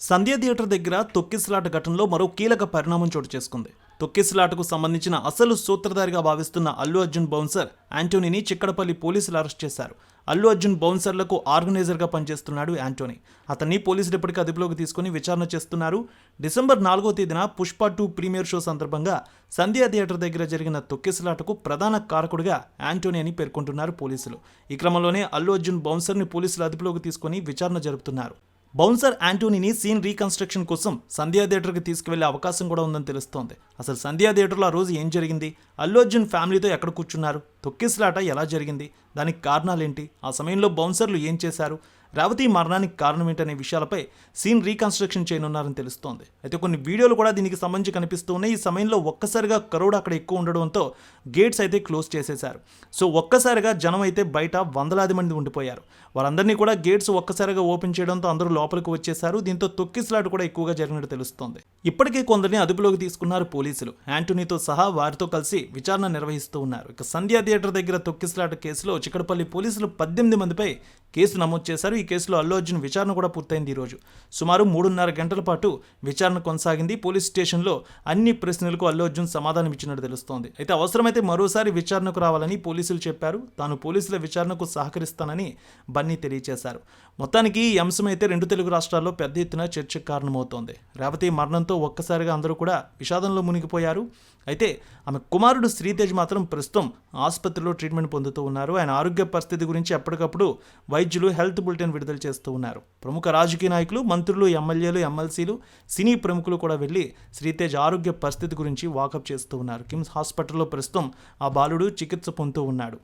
సంధ్య theatre దగ్గర తొక్కిసలాట ఘటనలో మరో కీలక పరిణామం చోటు చేసుకుంది. తొక్కిసలాటకు సంబంధించిన అసలు సూత్రధారిగా భావిస్తున్న అల్లు అర్జున్ బౌన్సర్ యాంటోనీని చిక్కడపల్లి పోలీసులు అరెస్ట్ చేశారు. అల్లు అర్జున్ బౌన్సర్లకు ఆర్గనైజర్గా పనిచేస్తున్నాడు యాంటోనీ అతన్ని పోలీసులు ఇప్పటికీ అదుపులోకి తీసుకుని విచారణ చేస్తున్నారు. డిసెంబర్ నాలుగో తేదీన పుష్ప టూ ప్రీమియర్ షో సందర్భంగా సంధ్యా థియేటర్ దగ్గర జరిగిన తొక్కిసలాటకు ప్రధాన కారకుడిగా యాంటోనీ అని పేర్కొంటున్నారు పోలీసులు. ఈ క్రమంలోనే అల్లు అర్జున్ బౌన్సర్ని పోలీసులు అదుపులోకి తీసుకుని విచారణ జరుపుతున్నారు. బౌన్సర్ యాంటోనీని సీన్ రీకన్స్ట్రక్షన్ కోసం సంధ్యా థియేటర్కి తీసుకువెళ్ళే అవకాశం కూడా ఉందని తెలుస్తోంది. అసలు సంధ్యా థియేటర్లో ఆ రోజు ఏం జరిగింది? అల్లు అర్జున్ ఫ్యామిలీతో ఎక్కడ కూర్చున్నారు? తొక్కిసలాట ఎలా జరిగింది? దానికి కారణాలేంటి? ఆ సమయంలో బౌన్సర్లు ఏం చేశారు? రేవతి మరణానికి కారణం ఏంటనే విషయాలపై సీన్ రీకన్స్ట్రక్షన్ చేయనున్నారని తెలుస్తోంది. అయితే కొన్ని వీడియోలు కూడా దీనికి సంబంధించి కనిపిస్తూ ఉన్నాయి ఈ సమయంలో ఒక్కసారిగా కరోడ్ అక్కడ ఎక్కువ ఉండడంతో గేట్స్ అయితే క్లోజ్ చేసేశారు. సో ఒక్కసారిగా జనం అయితే బయట వందలాది మంది ఉండిపోయారు. వారందరినీ కూడా గేట్స్ ఒక్కసారిగా ఓపెన్ చేయడంతో అందరూ లోపలికి వచ్చేశారు. దీంతో తొక్కిసలాట కూడా ఎక్కువగా జరిగినట్టు తెలుస్తోంది. ఇప్పటికే కొందరిని అదుపులోకి తీసుకున్నారు పోలీసులు. యాంటోనీతో సహా వారితో కలిసి విచారణ నిర్వహిస్తూ ఉన్నారు. ఇక సంధ్యా థియేటర్ దగ్గర తొక్కిసలాట కేసులో చిక్కడపల్లి పోలీసులు పద్దెనిమిది మందిపై కేసు నమోదు చేశారు. ఈ కేసులో అల్లు అర్జున్ విచారణ కూడా పూర్తయింది ఈరోజు సుమారు మూడున్నర గంటల పాటు విచారణ కొనసాగింది. పోలీస్ స్టేషన్లో అన్ని ప్రశ్నలకు అల్లు అర్జున్ సమాధానం ఇచ్చినట్టు తెలుస్తోంది. అయితే అవసరమైతే మరోసారి విచారణకు రావాలని పోలీసులు చెప్పారు. తాను పోలీసుల విచారణకు సహకరిస్తానని బన్నీ తెలియజేశారు. మొత్తానికి ఈ అంశం అయితే రెండు తెలుగు రాష్ట్రాల్లో పెద్ద ఎత్తున చర్చకు కారణమవుతోంది. రేవతి మరణంతో ఒక్కసారిగా అందరూ కూడా విషాదంలో మునిగిపోయారు. అయితే ఆమె కుమారుడు శ్రీతేజ్ మాత్రం ప్రస్తుతం ఆసుపత్రిలో ట్రీట్మెంట్ పొందుతూ ఉన్నారు. ఆయన ఆరోగ్య పరిస్థితి గురించి ఎప్పటికప్పుడు వైద్యులు హెల్త్ బులెటిన్ విడుదల చేస్తూ ఉన్నారు. ప్రముఖ రాజకీయ నాయకులు మంత్రులు ఎమ్మెల్యేలు ఎమ్మెల్సీలు సినీ ప్రముఖులు కూడా వెళ్ళి శ్రీతేజ్ ఆరోగ్య పరిస్థితి గురించి వాకప్ చేస్తూ ఉన్నారు. కిమ్స్ హాస్పిటల్లో ప్రస్తుతం ఆ బాలుడు చికిత్స పొందుతూ ఉన్నాడు.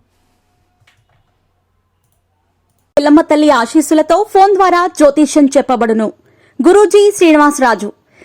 పిల్లమ్మ తల్లి ఆశీస్సులతో ఫోన్ ద్వారా జ్యోతిష్యం చెప్పబడును. గురూజీ శ్రీనివాసరాజు.